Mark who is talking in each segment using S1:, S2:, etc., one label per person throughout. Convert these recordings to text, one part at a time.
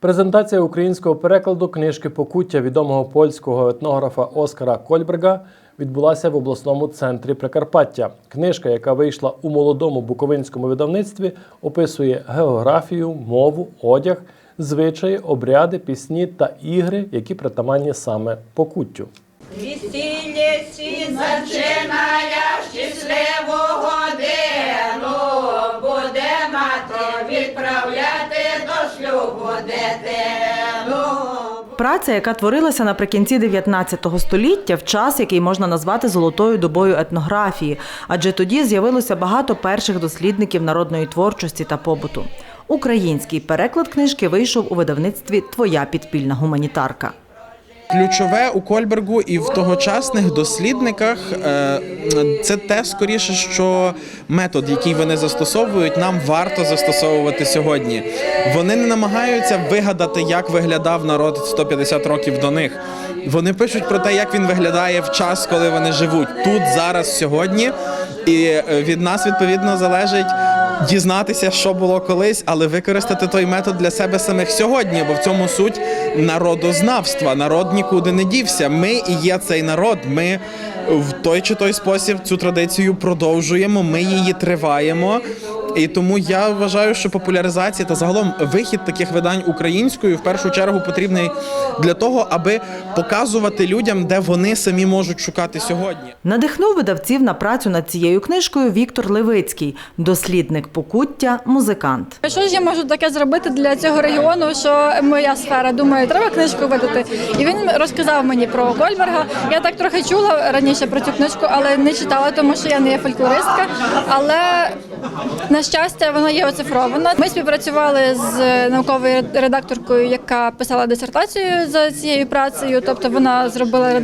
S1: Презентація українського перекладу книжки Покуття відомого польського етнографа Оскара Кольберга відбулася в обласному центрі Прикарпаття. Книжка, яка вийшла у молодому буковинському видавництві, описує географію, мову, одяг, звичаї, обряди, пісні та ігри, які притаманні саме покуттю.
S2: Весілля сі зачинає щасливу
S3: Праця, яка творилася наприкінці 19 століття, в час, який можна назвати золотою добою етнографії, адже тоді з'явилося багато перших дослідників народної творчості та побуту. Український переклад книжки вийшов у видавництві Твоя підпільна гуманітарка.
S4: Ключове у Кольбергу і в тогочасних дослідниках е, це те скоріше, що метод, який вони застосовують, нам варто застосовувати сьогодні. Вони не намагаються вигадати, як виглядав народ 150 років до них. Вони пишуть про те, як він виглядає в час, коли вони живуть тут, зараз, сьогодні. І е, від нас відповідно залежить дізнатися, що було колись, але використати той метод для себе самих сьогодні, бо в цьому суть народознавства. Народ нікуди не дівся. Ми і є цей народ. Ми в той чи той спосіб цю традицію продовжуємо. Ми її триваємо. І тому я вважаю, що популяризація та загалом вихід таких видань українською в першу чергу потрібний для того, аби показувати людям, де вони самі можуть шукати сьогодні.
S3: Надихнув видавців на працю над цією книжкою Віктор Левицький, дослідник покуття, музикант.
S5: Що ж я можу таке зробити для цього регіону, що моя сфера думаю, треба книжку видати. І він розказав мені про Кольберга. Я так трохи чула раніше про цю книжку, але не читала, тому що я не є фольклористка. Але на щастя, вона є оцифрована. Ми співпрацювали з науковою редакторкою, яка писала дисертацію за цією працею, тобто вона зробила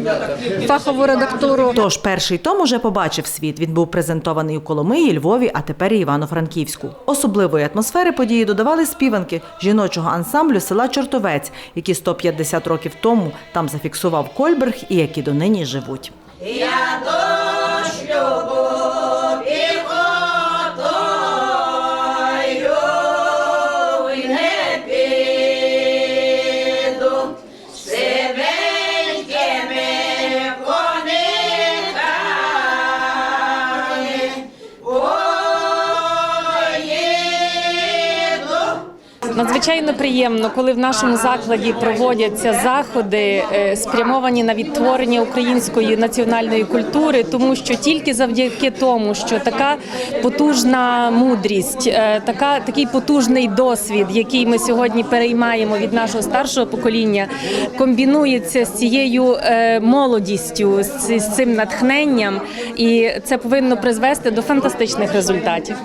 S5: фахову редактуру.
S3: Тож перший том уже побачив світ. Він був презентований у Коломиї, Львові, а тепер і Івано-Франківську. Особливої атмосфери події додавали співанки жіночого ансамблю села Чортовець, які 150 років тому там зафіксував Кольберг і які донині живуть.
S2: Я до шлюбу
S6: Надзвичайно приємно, коли в нашому закладі проводяться заходи, е, спрямовані на відтворення української національної культури, тому що тільки завдяки тому, що така потужна мудрість, е, така такий потужний досвід, який ми сьогодні переймаємо від нашого старшого покоління, комбінується з цією е, молодістю, з з цим натхненням, і це повинно призвести до фантастичних результатів.